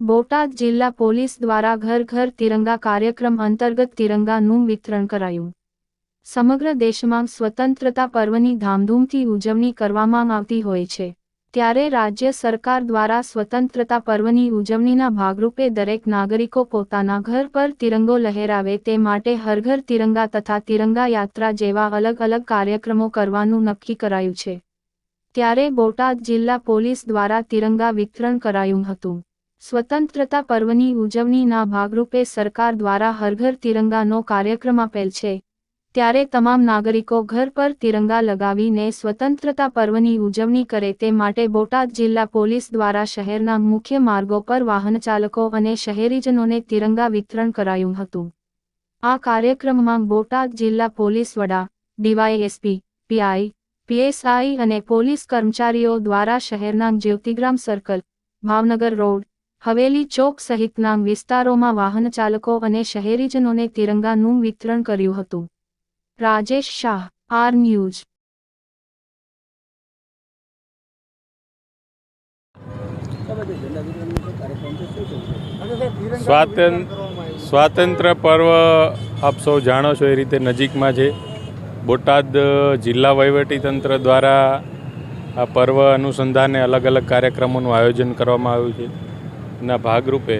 બોટાદ જિલ્લા પોલીસ દ્વારા ઘર ઘર તિરંગા કાર્યક્રમ અંતર્ગત તિરંગાનું વિતરણ કરાયું. સમગ્ર દેશમાં સ્વતંત્રતા પર્વની ધામધૂમથી ઉજવણી કરવામાં આવતી હોય છે. ત્યારે રાજ્ય સરકાર દ્વારા સ્વતંત્રતા પર્વની ઉજવણીના ભાગરૂપે દરેક નાગરિકો પોતાના ઘર પર તિરંગો લહેરાવે તે માટે હરઘર તિરંગા તથા તિરંગા યાત્રા જેવા અલગ અલગ કાર્યક્રમો કરવાનું નક્કી કરાયું છે. ત્યારે બોટાદ જિલ્લા પોલીસ દ્વારા તિરંગા વિતરણ કરાયું હતું. સ્વતંત્રતા પર્વની ઉજવણીના ભાગરૂપે સરકાર દ્વારા હરઘર તિરંગાનો કાર્યક્રમ આપેલ છે. ત્યારે તમામ નાગરિકો ઘર પર તિરંગા લગાવીને સ્વતંત્રતા પર્વની ઉજવણી કરે તે માટે બોટાદ જિલ્લા પોલીસ દ્વારા શહેરના મુખ્ય માર્ગો પર વાહન ચાલકો અને શહેરીજનોને તિરંગા વિતરણ કરાયું હતું. આ કાર્યક્રમમાં બોટાદ જિલ્લા પોલીસ વડા, ડીવાયએસપી, પીઆઈ, પીએસઆઈ અને પોલીસ કર્મચારીઓ દ્વારા શહેરના જ્યોતિગ્રામ સર્કલ, ભાવનગર રોડ હવેલી ચોક સહિતના વિસ્તારોમાં વાહન ચાલકો અને શહેરીજનોને તિરંગાનું વિતરણ કર્યું હતું. Rajesh Shah, R news. સ્વાતંત્ર્ય પર્વ આપ સૌ જાણો છો એ રીતે નજીકમાં છે. બોટાદ જિલ્લા વહીવટીતંત્ર દ્વારા આ પર્વ અનુસંધાને અલગ અલગ કાર્યક્રમોનું આયોજન કરવામાં આવ્યું છે. એના ભાગરૂપે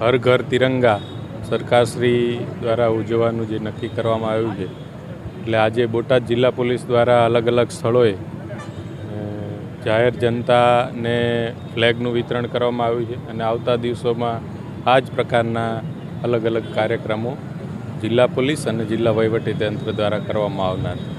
હર ઘર તિરંગા સરકારશ્રી દ્વારા ઉજવવાનું જે નક્કી કરવામાં આવ્યું છે. એટલે આજે બોટાદ જિલ્લા પોલીસ દ્વારા અલગ અલગ સ્થળોએ જાહેર જનતાને ફ્લેગનું વિતરણ કરવામાં આવ્યું છે અને આવતા દિવસોમાં આ જ પ્રકારના અલગ અલગ કાર્યક્રમો જિલ્લા પોલીસ અને જિલ્લા વહીવટીતંત્ર દ્વારા કરવામાં આવનાર છે.